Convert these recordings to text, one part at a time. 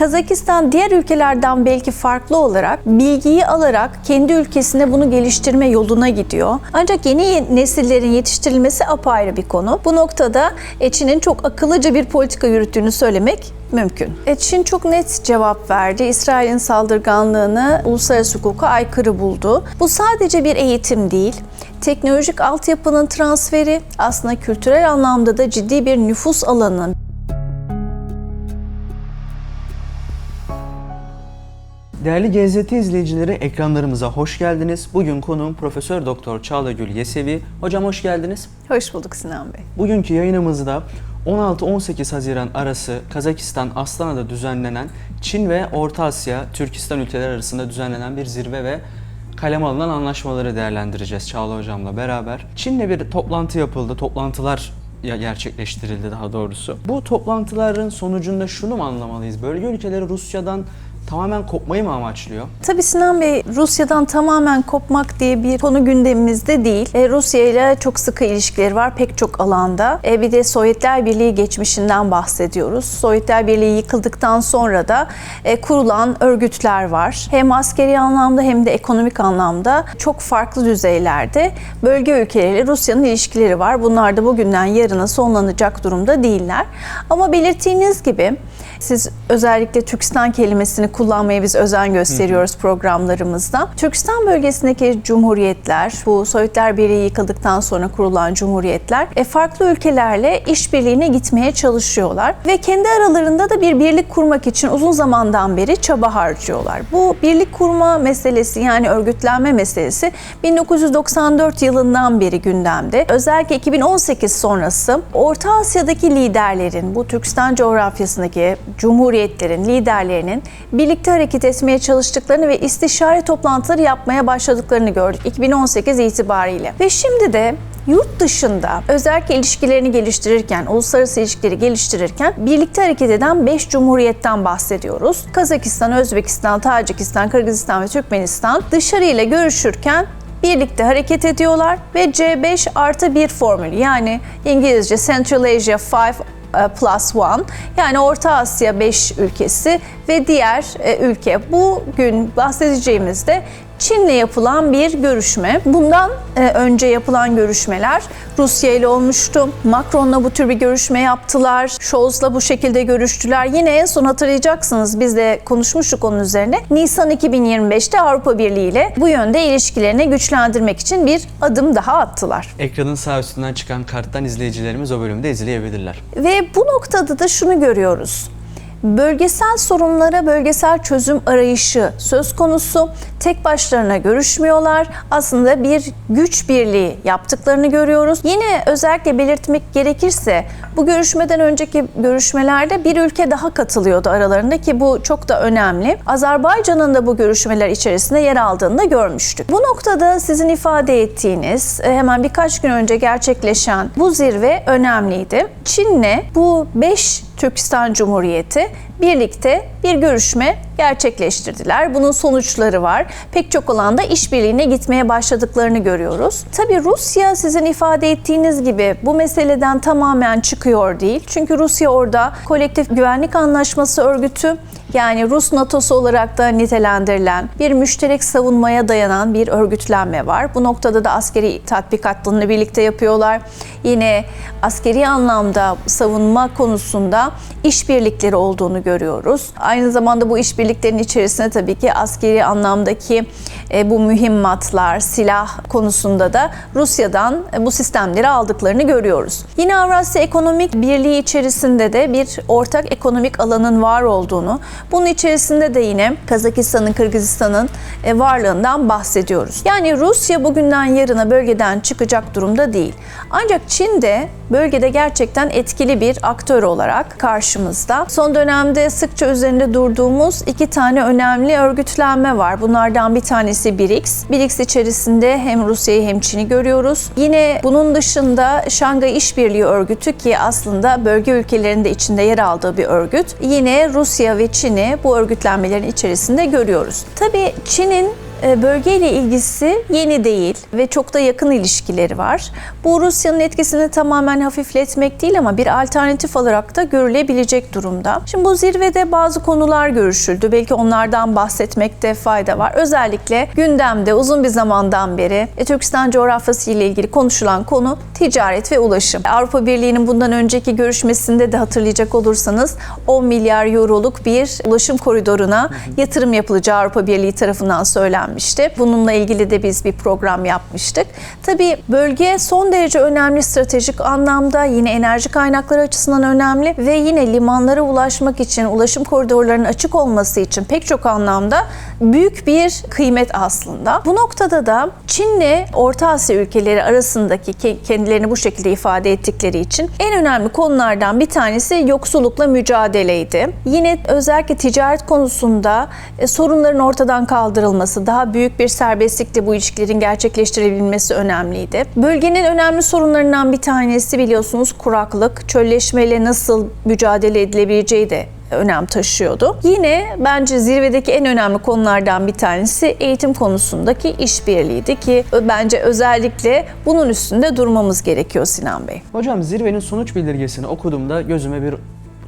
Kazakistan diğer ülkelerden belki farklı olarak bilgiyi alarak kendi ülkesinde bunu geliştirme yoluna gidiyor. Ancak yeni nesillerin yetiştirilmesi apayrı bir konu. Bu noktada Çin'in çok akıllıca bir politika yürüttüğünü söylemek mümkün. E, Çin çok net cevap verdi. İsrail'in saldırganlığını uluslararası hukuka aykırı buldu. Bu sadece bir eğitim değil, teknolojik altyapının transferi aslında kültürel anlamda da ciddi bir nüfus alanının Değerli GZT izleyicileri ekranlarımıza hoş geldiniz. Bugün konuğum Profesör Doktor Çağla Gül Yesevi. Hocam hoş geldiniz. Hoş bulduk Sinan Bey. Bugünkü yayınımızda 16-18 Haziran arası Kazakistan Astana'da düzenlenen Çin ve Orta Asya, Türkistan ülkeleri arasında düzenlenen bir zirve ve kaleme alınan anlaşmaları değerlendireceğiz Çağla Hocam'la beraber. Çin'le bir toplantı yapıldı, toplantılar gerçekleştirildi daha doğrusu. Bu toplantıların sonucunda şunu mu anlamalıyız? Bölge ülkeleri Rusya'dan tamamen kopmayı mı amaçlıyor? Tabii Sinan Bey, Rusya'dan tamamen kopmak diye bir konu gündemimizde değil. E, Rusya ile çok sıkı ilişkileri var pek çok alanda. E, bir de Sovyetler Birliği geçmişinden bahsediyoruz. Sovyetler Birliği yıkıldıktan sonra da e, kurulan örgütler var. Hem askeri anlamda hem de ekonomik anlamda çok farklı düzeylerde bölge ülkeleriyle Rusya'nın ilişkileri var. Bunlar da bugünden yarına sonlanacak durumda değiller. Ama belirttiğiniz gibi siz özellikle Türkistan kelimesini kullanmaya biz özen gösteriyoruz programlarımızda. Türkistan bölgesindeki cumhuriyetler, bu Sovyetler Birliği yıkıldıktan sonra kurulan cumhuriyetler e, farklı ülkelerle işbirliğine gitmeye çalışıyorlar ve kendi aralarında da bir birlik kurmak için uzun zamandan beri çaba harcıyorlar. Bu birlik kurma meselesi yani örgütlenme meselesi 1994 yılından beri gündemde. Özellikle 2018 sonrası Orta Asya'daki liderlerin, bu Türkistan coğrafyasındaki cumhuriyetlerin liderlerinin birlikte hareket etmeye çalıştıklarını ve istişare toplantıları yapmaya başladıklarını gördük 2018 itibariyle. Ve şimdi de yurt dışında özellikle ilişkilerini geliştirirken, uluslararası ilişkileri geliştirirken birlikte hareket eden 5 cumhuriyetten bahsediyoruz. Kazakistan, Özbekistan, Tacikistan, Kırgızistan ve Türkmenistan dışarıyla görüşürken birlikte hareket ediyorlar ve C5 artı 1 formülü yani İngilizce Central Asia 5 e, plus one yani Orta Asya 5 ülkesi ve diğer e, ülke. Bugün bahsedeceğimiz de Çin'le yapılan bir görüşme. Bundan e, önce yapılan görüşmeler Rusya ile olmuştu. Macron'la bu tür bir görüşme yaptılar. Scholz'la bu şekilde görüştüler. Yine en son hatırlayacaksınız biz de konuşmuştuk onun üzerine. Nisan 2025'te Avrupa Birliği ile bu yönde ilişkilerini güçlendirmek için bir adım daha attılar. Ekranın sağ üstünden çıkan karttan izleyicilerimiz o bölümde izleyebilirler. Ve bu noktada da şunu görüyoruz. Bölgesel sorunlara bölgesel çözüm arayışı söz konusu. Tek başlarına görüşmüyorlar. Aslında bir güç birliği yaptıklarını görüyoruz. Yine özellikle belirtmek gerekirse bu görüşmeden önceki görüşmelerde bir ülke daha katılıyordu aralarında ki bu çok da önemli. Azerbaycan'ın da bu görüşmeler içerisinde yer aldığını da görmüştük. Bu noktada sizin ifade ettiğiniz e, hemen birkaç gün önce gerçekleşen bu zirve önemliydi. Çin'le bu 5 Türkistan Cumhuriyeti birlikte bir görüşme gerçekleştirdiler. Bunun sonuçları var. Pek çok alanda işbirliğine gitmeye başladıklarını görüyoruz. Tabii Rusya sizin ifade ettiğiniz gibi bu meseleden tamamen çıkıyor değil. Çünkü Rusya orada Kolektif Güvenlik Anlaşması örgütü yani Rus NATO'su olarak da nitelendirilen bir müşterek savunmaya dayanan bir örgütlenme var. Bu noktada da askeri tatbikatlarını birlikte yapıyorlar. Yine askeri anlamda savunma konusunda işbirlikleri olduğunu görüyoruz. Aynı zamanda bu işbirliklerin içerisinde tabii ki askeri anlamdaki e, bu mühimmatlar, silah konusunda da Rusya'dan e, bu sistemleri aldıklarını görüyoruz. Yine Avrasya Ekonomik Birliği içerisinde de bir ortak ekonomik alanın var olduğunu, bunun içerisinde de yine Kazakistan'ın, Kırgızistan'ın e, varlığından bahsediyoruz. Yani Rusya bugünden yarına bölgeden çıkacak durumda değil. Ancak Çin de bölgede gerçekten etkili bir aktör olarak karşımızda. Son dönemde sıkça üzerinde durduğumuz iki tane önemli örgütlenme var. Bunlardan bir tanesi BRICS. BRICS içerisinde hem Rusya'yı hem Çin'i görüyoruz. Yine bunun dışında Şangay İşbirliği Örgütü ki aslında bölge ülkelerinde içinde yer aldığı bir örgüt. Yine Rusya ve Çin'i bu örgütlenmelerin içerisinde görüyoruz. Tabii Çin'in bölgeyle ilgisi yeni değil ve çok da yakın ilişkileri var. Bu Rusya'nın etkisini tamamen hafifletmek değil ama bir alternatif olarak da görülebilecek durumda. Şimdi bu zirvede bazı konular görüşüldü. Belki onlardan bahsetmekte fayda var. Özellikle gündemde uzun bir zamandan beri e, Türkistan coğrafyası ile ilgili konuşulan konu ticaret ve ulaşım. Avrupa Birliği'nin bundan önceki görüşmesinde de hatırlayacak olursanız 10 milyar euroluk bir ulaşım koridoruna yatırım yapılacağı Avrupa Birliği tarafından söylenmişti. Bununla ilgili de biz bir program yapmıştık. Tabii bölge son derece önemli stratejik anlamda yine enerji kaynakları açısından önemli ve yine limanlara ulaşmak için ulaşım koridorlarının açık olması için pek çok anlamda büyük bir kıymet aslında. Bu noktada da Çin'le Orta Asya ülkeleri arasındaki ke- kendilerini bu şekilde ifade ettikleri için en önemli konulardan bir tanesi yoksullukla mücadeleydi. Yine özellikle ticaret konusunda e, sorunların ortadan kaldırılması, daha büyük bir serbestlikle bu ilişkilerin gerçekleştirebilmesi önemliydi. Bölgenin önemli sorunlarından bir tanesi biliyorsunuz kuraklık, çölleşmeyle nasıl mücadele edilebileceği de önem taşıyordu. Yine bence zirvedeki en önemli konulardan bir tanesi eğitim konusundaki işbirliğiydi ki bence özellikle bunun üstünde durmamız gerekiyor Sinan Bey. Hocam zirvenin sonuç bildirgesini okuduğumda gözüme bir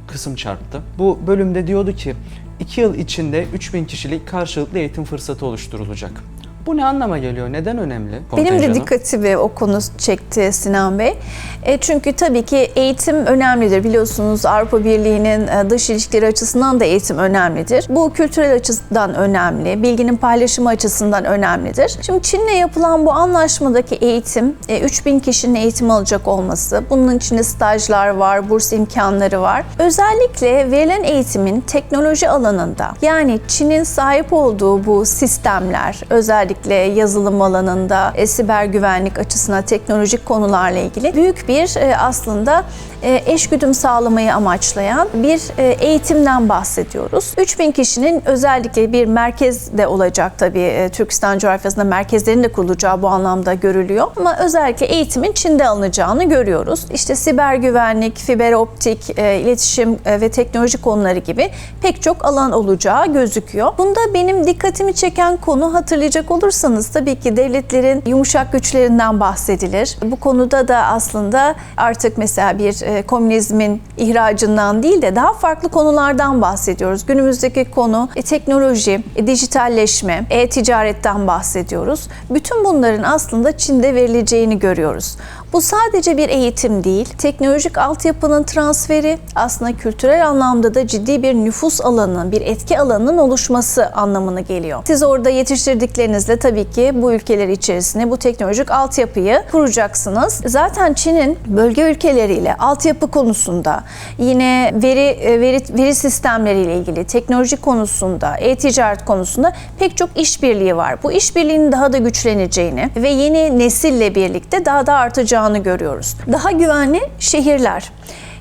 kısım çarptı. Bu bölümde diyordu ki 2 yıl içinde 3000 kişilik karşılıklı eğitim fırsatı oluşturulacak. Bu ne anlama geliyor? Neden önemli? Benim de dikkatimi o konu çekti Sinan Bey. E, çünkü tabii ki eğitim önemlidir. Biliyorsunuz Avrupa Birliği'nin e, dış ilişkileri açısından da eğitim önemlidir. Bu kültürel açıdan önemli, bilginin paylaşımı açısından önemlidir. Şimdi Çin'le yapılan bu anlaşmadaki eğitim, e, 3000 kişinin eğitim alacak olması, bunun içinde stajlar var, burs imkanları var. Özellikle verilen eğitimin teknoloji alanında, yani Çin'in sahip olduğu bu sistemler, özellikle yazılım alanında, e, siber güvenlik açısından teknolojik konularla ilgili büyük bir e, aslında e, eşgüdüm sağlamayı amaçlayan bir e, eğitimden bahsediyoruz. 3000 kişinin özellikle bir merkezde olacak tabii e, Türkistan coğrafyasında merkezlerin de kurulacağı bu anlamda görülüyor. Ama özellikle eğitimin Çin'de alınacağını görüyoruz. İşte siber güvenlik, fiber optik, e, iletişim e, ve teknoloji konuları gibi pek çok alan olacağı gözüküyor. Bunda benim dikkatimi çeken konu hatırlayacak olursanız tabii ki devletlerin yumuşak güçlerinden bahsedilir. Bu konuda da aslında artık mesela bir e, komünizmin ihracından değil de daha farklı konulardan bahsediyoruz. Günümüzdeki konu e, teknoloji, e, dijitalleşme, e-ticaretten bahsediyoruz. Bütün bunların aslında Çin'de verileceğini görüyoruz. Bu sadece bir eğitim değil, teknolojik altyapının transferi aslında kültürel anlamda da ciddi bir nüfus alanının, bir etki alanının oluşması anlamına geliyor. Siz orada yetiştirdiklerinizle tabii ki bu ülkeler içerisine bu teknolojik altyapıyı kuracaksınız. Zaten Çin'in bölge ülkeleriyle altyapı konusunda, yine veri e, veri veri sistemleriyle ilgili teknoloji konusunda, e-ticaret konusunda pek çok işbirliği var. Bu işbirliğinin daha da güçleneceğini ve yeni nesille birlikte daha da artacağını görüyoruz. Daha güvenli şehirler.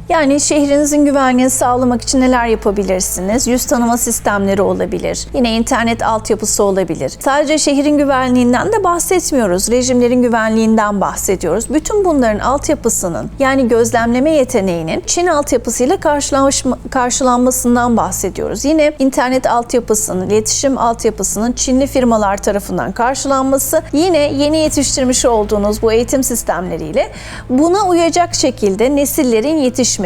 Yani şehrinizin güvenliğini sağlamak için neler yapabilirsiniz? Yüz tanıma sistemleri olabilir. Yine internet altyapısı olabilir. Sadece şehrin güvenliğinden de bahsetmiyoruz. Rejimlerin güvenliğinden bahsediyoruz. Bütün bunların altyapısının yani gözlemleme yeteneğinin Çin altyapısıyla karşılanma- karşılanmasından bahsediyoruz. Yine internet altyapısının, iletişim altyapısının Çinli firmalar tarafından karşılanması yine yeni yetiştirmiş olduğunuz bu eğitim sistemleriyle buna uyacak şekilde nesillerin yetişmesi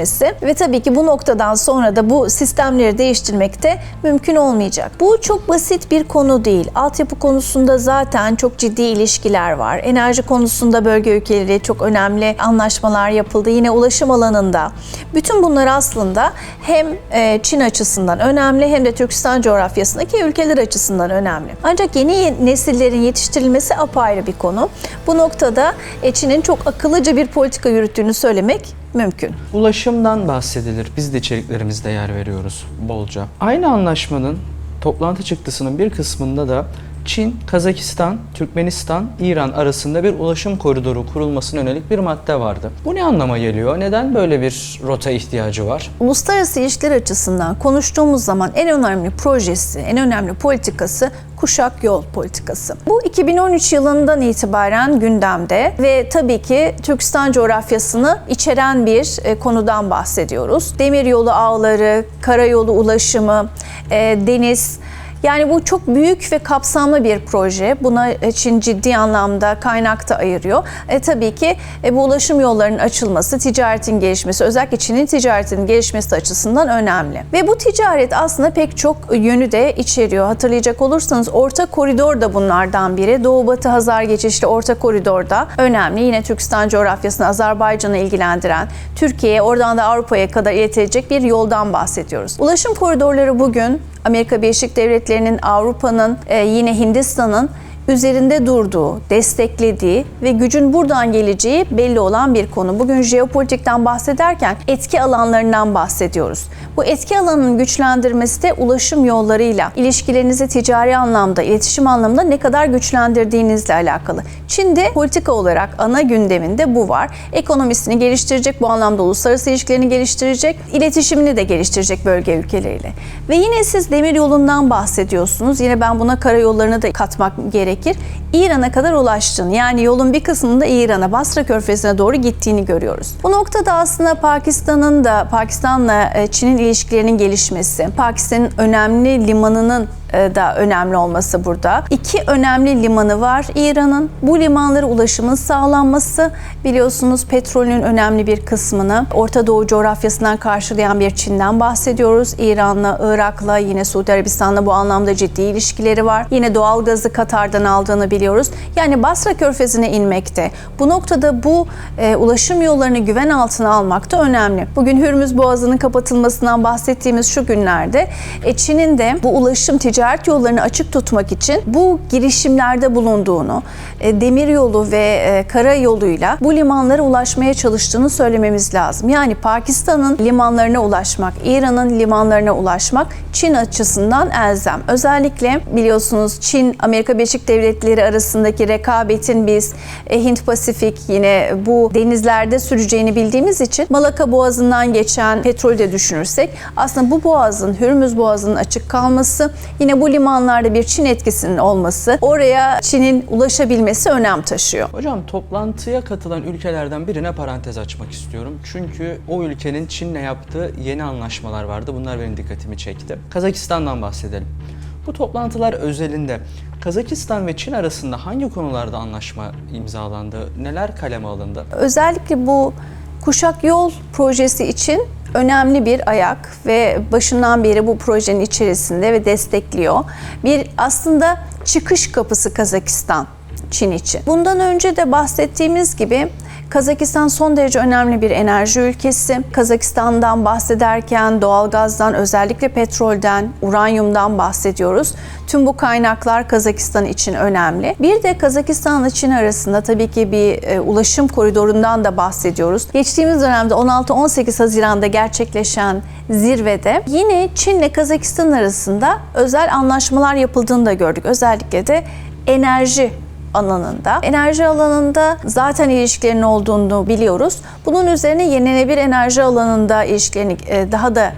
ve tabii ki bu noktadan sonra da bu sistemleri değiştirmek de mümkün olmayacak. Bu çok basit bir konu değil. Altyapı konusunda zaten çok ciddi ilişkiler var. Enerji konusunda bölge ülkeleri çok önemli anlaşmalar yapıldı. Yine ulaşım alanında. Bütün bunlar aslında hem e, Çin açısından önemli hem de Türkistan coğrafyasındaki ülkeler açısından önemli. Ancak yeni nesillerin yetiştirilmesi apayrı bir konu. Bu noktada e, Çin'in çok akıllıca bir politika yürüttüğünü söylemek mümkün. Ulaşımdan bahsedilir. Biz de içeriklerimizde yer veriyoruz bolca. Aynı anlaşmanın toplantı çıktısının bir kısmında da Çin, Kazakistan, Türkmenistan, İran arasında bir ulaşım koridoru kurulmasına yönelik bir madde vardı. Bu ne anlama geliyor? Neden böyle bir rota ihtiyacı var? Uluslararası ilişkiler açısından konuştuğumuz zaman en önemli projesi, en önemli politikası kuşak yol politikası. Bu 2013 yılından itibaren gündemde ve tabii ki Türkistan coğrafyasını içeren bir e, konudan bahsediyoruz. Demiryolu ağları, karayolu ulaşımı, e, deniz, Yani bu çok büyük ve kapsamlı bir proje. Buna e, Çin ciddi anlamda kaynak da ayırıyor. E, tabii ki e, bu ulaşım yollarının açılması, ticaretin gelişmesi, özellikle Çin'in ticaretinin gelişmesi açısından önemli. Ve bu ticaret aslında pek çok yönü de içeriyor. Hatırlayacak olursanız Orta Koridor da bunlardan biri. Doğu-Batı Hazar geçişli Orta Koridor'da önemli. Yine Türkistan coğrafyasını Azerbaycan'ı ilgilendiren, Türkiye'ye oradan da Avrupa'ya kadar iletilecek bir yoldan bahsediyoruz. Ulaşım koridorları bugün Amerika Birleşik Devletleri'nin, Avrupa'nın, e, yine Hindistan'ın üzerinde durduğu, desteklediği ve gücün buradan geleceği belli olan bir konu. Bugün jeopolitikten bahsederken etki alanlarından bahsediyoruz. Bu etki alanının güçlendirmesi de ulaşım yollarıyla ilişkilerinizi ticari anlamda, iletişim anlamında ne kadar güçlendirdiğinizle alakalı. Çin'de politika olarak ana gündeminde bu var. Ekonomisini geliştirecek, bu anlamda uluslararası ilişkilerini geliştirecek, iletişimini de geliştirecek bölge ülkeleriyle. Ve yine siz demir yolundan bahsediyorsunuz. Yine ben buna karayollarını da katmak gerekir. İran'a kadar ulaştığını yani yolun bir kısmında İran'a, Basra Körfezi'ne doğru gittiğini görüyoruz. Bu noktada aslında Pakistan'ın da Pakistan'la e, Çin'in ilişkilerinin gelişmesi, Pakistan'ın önemli limanının da önemli olması burada. İki önemli limanı var İran'ın. Bu limanlara ulaşımın sağlanması biliyorsunuz petrolün önemli bir kısmını Orta Doğu coğrafyasından karşılayan bir Çin'den bahsediyoruz. İran'la, Irak'la yine Suudi Arabistan'la bu anlamda ciddi ilişkileri var. Yine doğal gazı Katar'dan aldığını biliyoruz. Yani Basra Körfezi'ne inmekte. Bu noktada bu e, ulaşım yollarını güven altına almak da önemli. Bugün Hürmüz Boğazı'nın kapatılmasından bahsettiğimiz şu günlerde e, Çin'in de bu ulaşım ticaret yollarını açık tutmak için bu girişimlerde bulunduğunu, e, demir yolu ve e, kara yoluyla bu limanlara ulaşmaya çalıştığını söylememiz lazım. Yani Pakistan'ın limanlarına ulaşmak, İran'ın limanlarına ulaşmak Çin açısından elzem. Özellikle biliyorsunuz Çin, Amerika Birleşik Devletleri arasındaki rekabetin biz e, Hint Pasifik yine bu denizlerde süreceğini bildiğimiz için Malaka Boğazı'ndan geçen petrolü de düşünürsek aslında bu boğazın, Hürmüz Boğazı'nın açık kalması, yine bu limanlarda bir Çin etkisinin olması, oraya Çin'in ulaşabilmesi önem taşıyor. Hocam toplantıya katılan ülkelerden birine parantez açmak istiyorum. Çünkü o ülkenin Çin'le yaptığı yeni anlaşmalar vardı. Bunlar benim dikkatimi çekti. Kazakistan'dan bahsedelim. Bu toplantılar özelinde Kazakistan ve Çin arasında hangi konularda anlaşma imzalandı? Neler kaleme alındı? Özellikle bu Kuşak Yol projesi için önemli bir ayak ve başından beri bu projenin içerisinde ve destekliyor. Bir aslında çıkış kapısı Kazakistan Çin için. Bundan önce de bahsettiğimiz gibi Kazakistan son derece önemli bir enerji ülkesi. Kazakistan'dan bahsederken doğalgazdan, özellikle petrolden, uranyumdan bahsediyoruz. Tüm bu kaynaklar Kazakistan için önemli. Bir de Kazakistan ile Çin arasında tabii ki bir e, ulaşım koridorundan da bahsediyoruz. Geçtiğimiz dönemde 16-18 Haziran'da gerçekleşen zirvede yine Çin ile Kazakistan arasında özel anlaşmalar yapıldığını da gördük. Özellikle de enerji alanında. Enerji alanında zaten ilişkilerinin olduğunu biliyoruz. Bunun üzerine yenilenebilir enerji alanında ilişkilerini e, daha da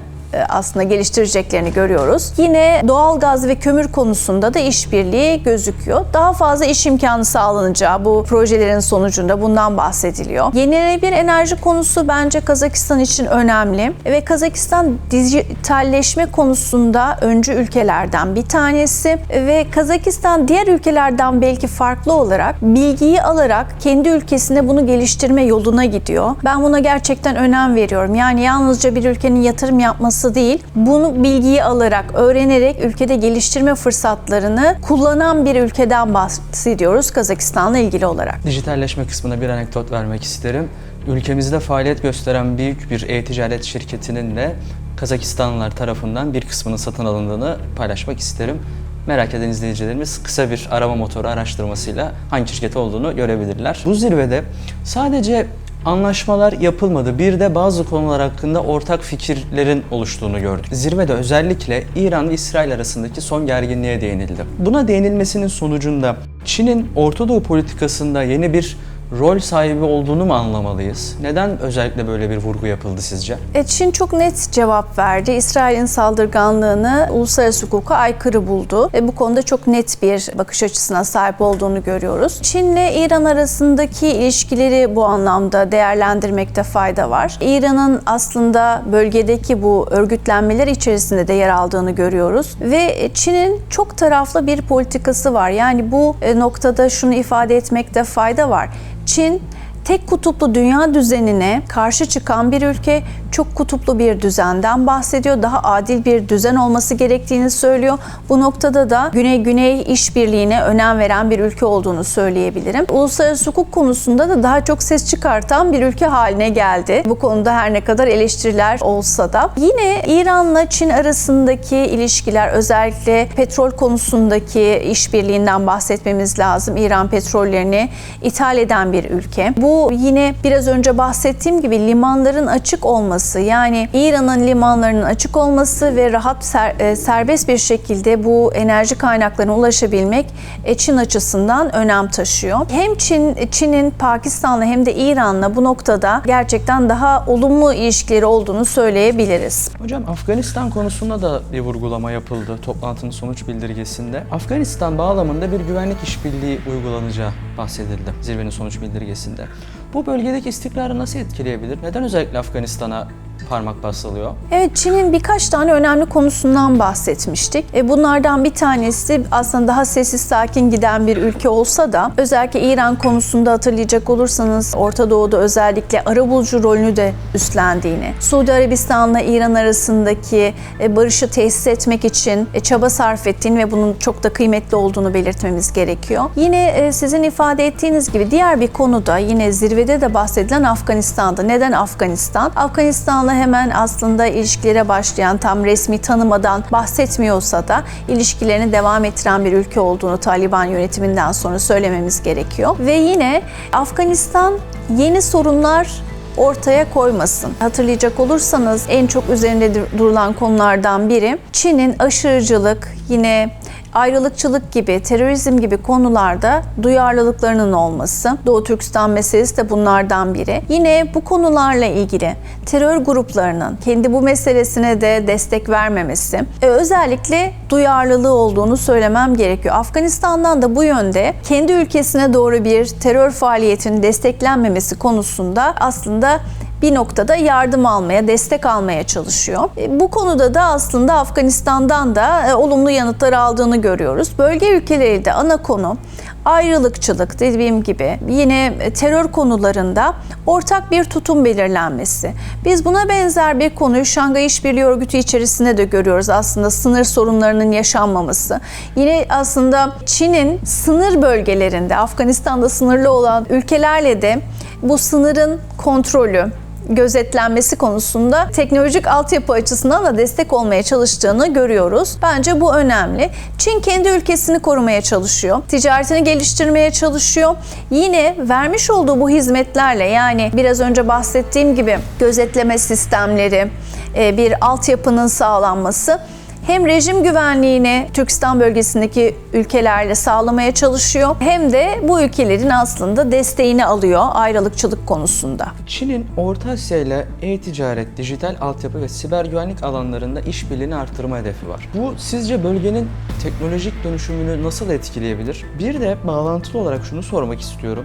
aslında geliştireceklerini görüyoruz. Yine doğal gaz ve kömür konusunda da işbirliği gözüküyor. Daha fazla iş imkanı sağlanacağı bu projelerin sonucunda bundan bahsediliyor. Yenilenebilir enerji konusu bence Kazakistan için önemli ve Kazakistan dijitalleşme konusunda öncü ülkelerden bir tanesi ve Kazakistan diğer ülkelerden belki farklı olarak bilgiyi alarak kendi ülkesinde bunu geliştirme yoluna gidiyor. Ben buna gerçekten önem veriyorum. Yani yalnızca bir ülkenin yatırım yapması değil, bunu bilgiyi alarak, öğrenerek ülkede geliştirme fırsatlarını kullanan bir ülkeden bahsediyoruz Kazakistan'la ilgili olarak. Dijitalleşme kısmına bir anekdot vermek isterim. Ülkemizde faaliyet gösteren büyük bir e-ticaret şirketinin de Kazakistanlılar tarafından bir kısmının satın alındığını paylaşmak isterim. Merak eden izleyicilerimiz kısa bir arama motoru araştırmasıyla hangi şirket olduğunu görebilirler. Bu zirvede sadece anlaşmalar yapılmadı. Bir de bazı konular hakkında ortak fikirlerin oluştuğunu gördük. Zirvede özellikle İran ve İsrail arasındaki son gerginliğe değinildi. Buna değinilmesinin sonucunda Çin'in Orta Doğu politikasında yeni bir rol sahibi olduğunu mu anlamalıyız? Neden özellikle böyle bir vurgu yapıldı sizce? E, Çin çok net cevap verdi. İsrail'in saldırganlığını uluslararası hukuka aykırı buldu. Ve bu konuda çok net bir bakış açısına sahip olduğunu görüyoruz. Çin'le İran arasındaki ilişkileri bu anlamda değerlendirmekte fayda var. İran'ın aslında bölgedeki bu örgütlenmeler içerisinde de yer aldığını görüyoruz. Ve Çin'in çok taraflı bir politikası var. Yani bu e, noktada şunu ifade etmekte fayda var. Çin tek kutuplu dünya düzenine karşı çıkan bir ülke çok kutuplu bir düzenden bahsediyor. Daha adil bir düzen olması gerektiğini söylüyor. Bu noktada da Güney-Güney işbirliğine önem veren bir ülke olduğunu söyleyebilirim. Uluslararası hukuk konusunda da daha çok ses çıkartan bir ülke haline geldi. Bu konuda her ne kadar eleştiriler olsa da. Yine İran'la Çin arasındaki ilişkiler özellikle petrol konusundaki işbirliğinden bahsetmemiz lazım. İran petrollerini ithal eden bir ülke. Bu yine biraz önce bahsettiğim gibi limanların açık olması yani İran'ın limanlarının açık olması ve rahat ser- e, serbest bir şekilde bu enerji kaynaklarına ulaşabilmek e, Çin açısından önem taşıyor. Hem Çin Çin'in Pakistan'la hem de İran'la bu noktada gerçekten daha olumlu ilişkileri olduğunu söyleyebiliriz. Hocam Afganistan konusunda da bir vurgulama yapıldı toplantının sonuç bildirgesinde. Afganistan bağlamında bir güvenlik işbirliği uygulanacağı bahsedildi zirvenin sonuç bildirgesinde. Bu bölgedeki istikrarı nasıl etkileyebilir? Neden özellikle Afganistan'a parmak basılıyor? Evet Çin'in birkaç tane önemli konusundan bahsetmiştik. E, bunlardan bir tanesi aslında daha sessiz sakin giden bir ülke olsa da özellikle İran konusunda hatırlayacak olursanız Orta Doğu'da özellikle arabulucu rolünü de üstlendiğini, Suudi Arabistan'la İran arasındaki e, barışı tesis etmek için e, çaba sarf ettiğini ve bunun çok da kıymetli olduğunu belirtmemiz gerekiyor. Yine e, sizin ifade ettiğiniz gibi diğer bir konu da yine zirvede de bahsedilen Afganistan'da. Neden Afganistan? Afganistan'la hemen aslında ilişkilere başlayan tam resmi tanımadan bahsetmiyorsa da ilişkilerini devam ettiren bir ülke olduğunu Taliban yönetiminden sonra söylememiz gerekiyor. Ve yine Afganistan yeni sorunlar ortaya koymasın. Hatırlayacak olursanız en çok üzerinde dur- durulan konulardan biri Çin'in aşırıcılık, yine ayrılıkçılık gibi, terörizm gibi konularda duyarlılıklarının olması. Doğu Türkistan meselesi de bunlardan biri. Yine bu konularla ilgili terör gruplarının kendi bu meselesine de destek vermemesi, e, özellikle duyarlılığı olduğunu söylemem gerekiyor. Afganistan'dan da bu yönde kendi ülkesine doğru bir terör faaliyetinin desteklenmemesi konusunda aslında bir noktada yardım almaya, destek almaya çalışıyor. E, Bu konuda da aslında Afganistan'dan da e, olumlu yanıtlar aldığını görüyoruz. Bölge ülkeleri de ana konu ayrılıkçılık dediğim gibi yine e, terör konularında ortak bir tutum belirlenmesi. Biz buna benzer bir konuyu Şangay İşbirliği Örgütü içerisinde de görüyoruz aslında sınır sorunlarının yaşanmaması. Yine aslında Çin'in sınır bölgelerinde Afganistan'da sınırlı olan ülkelerle de bu sınırın kontrolü, gözetlenmesi konusunda teknolojik altyapı açısından da destek olmaya çalıştığını görüyoruz. Bence bu önemli. Çin kendi ülkesini korumaya çalışıyor. Ticaretini geliştirmeye çalışıyor. Yine vermiş olduğu bu hizmetlerle yani biraz önce bahsettiğim gibi gözetleme sistemleri, e, bir altyapının sağlanması hem rejim güvenliğini Türkistan bölgesindeki ülkelerle sağlamaya çalışıyor hem de bu ülkelerin aslında desteğini alıyor ayrılıkçılık konusunda. Çin'in Orta Asya ile e-ticaret, dijital altyapı ve siber güvenlik alanlarında işbirliğini artırma hedefi var. Bu sizce bölgenin teknolojik dönüşümünü nasıl etkileyebilir? Bir de bağlantılı olarak şunu sormak istiyorum.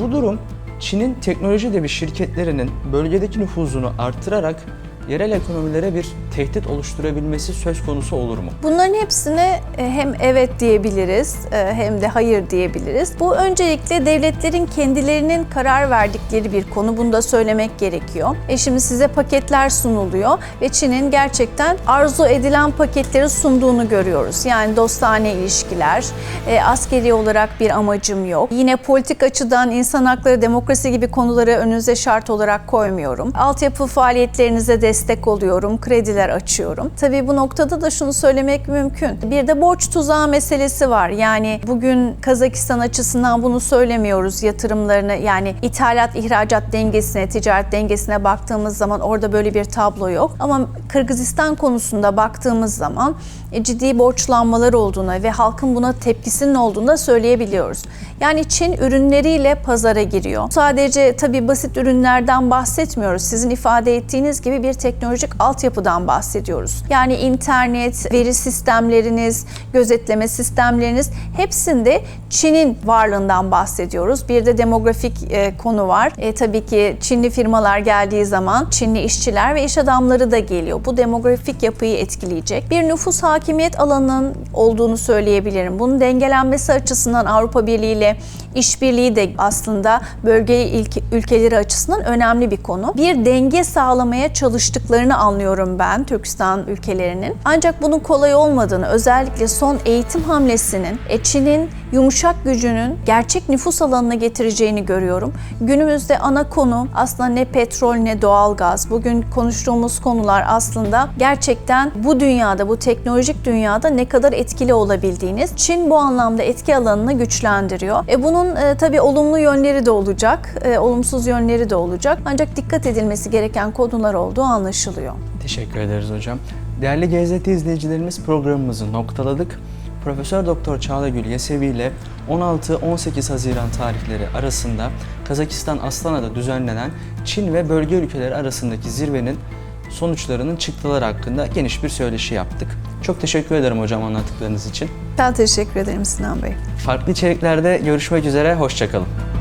Bu durum Çin'in teknoloji devi şirketlerinin bölgedeki nüfuzunu artırarak yerel ekonomilere bir tehdit oluşturabilmesi söz konusu olur mu? Bunların hepsine e, hem evet diyebiliriz e, hem de hayır diyebiliriz. Bu öncelikle devletlerin kendilerinin karar verdikleri bir konu. Bunu da söylemek gerekiyor. E şimdi size paketler sunuluyor ve Çin'in gerçekten arzu edilen paketleri sunduğunu görüyoruz. Yani dostane ilişkiler, e, askeri olarak bir amacım yok. Yine politik açıdan insan hakları, demokrasi gibi konuları önünüze şart olarak koymuyorum. Altyapı faaliyetlerinize destek destek oluyorum, krediler açıyorum. Tabii bu noktada da şunu söylemek mümkün. Bir de borç tuzağı meselesi var. Yani bugün Kazakistan açısından bunu söylemiyoruz. Yatırımlarını yani ithalat ihracat dengesine, ticaret dengesine baktığımız zaman orada böyle bir tablo yok. Ama Kırgızistan konusunda baktığımız zaman e, ciddi borçlanmalar olduğuna ve halkın buna tepkisinin olduğunu da söyleyebiliyoruz. Yani Çin ürünleriyle pazara giriyor. Sadece tabii basit ürünlerden bahsetmiyoruz. Sizin ifade ettiğiniz gibi bir teknolojik altyapıdan bahsediyoruz. Yani internet, veri sistemleriniz, gözetleme sistemleriniz hepsinde Çin'in varlığından bahsediyoruz. Bir de demografik e, konu var. E, tabii ki Çinli firmalar geldiği zaman Çinli işçiler ve iş adamları da geliyor. Bu demografik yapıyı etkileyecek. Bir nüfus hakimiyet alanının olduğunu söyleyebilirim. Bunun dengelenmesi açısından Avrupa Birliği ile işbirliği de aslında bölge ilk- ülkeleri açısından önemli bir konu. Bir denge sağlamaya çalıştıklarını anlıyorum ben Türkistan ülkelerinin. Ancak bunun kolay olmadığını, özellikle son eğitim hamlesinin Çin'in yumuşak gücünün gerçek nüfus alanına getireceğini görüyorum. Günümüzde ana konu aslında ne petrol ne doğalgaz. Bugün konuştuğumuz konular aslında gerçekten bu dünyada, bu teknolojik dünyada ne kadar etkili olabildiğiniz. Çin bu anlamda etki alanını güçlendiriyor. E bunun e, tabii olumlu yönleri de olacak, e, olumsuz yönleri de olacak. Ancak dikkat edilmesi gereken konular olduğu anlaşılıyor. Teşekkür ederiz hocam. Değerli GZT izleyicilerimiz programımızı noktaladık. Profesör Doktor Çağla Gül Yesevi ile 16-18 Haziran tarihleri arasında Kazakistan Astana'da düzenlenen Çin ve bölge ülkeleri arasındaki zirvenin sonuçlarının çıktıları hakkında geniş bir söyleşi yaptık. Çok teşekkür ederim hocam anlattıklarınız için. Ben teşekkür ederim Sinan Bey. Farklı içeriklerde görüşmek üzere, hoşçakalın.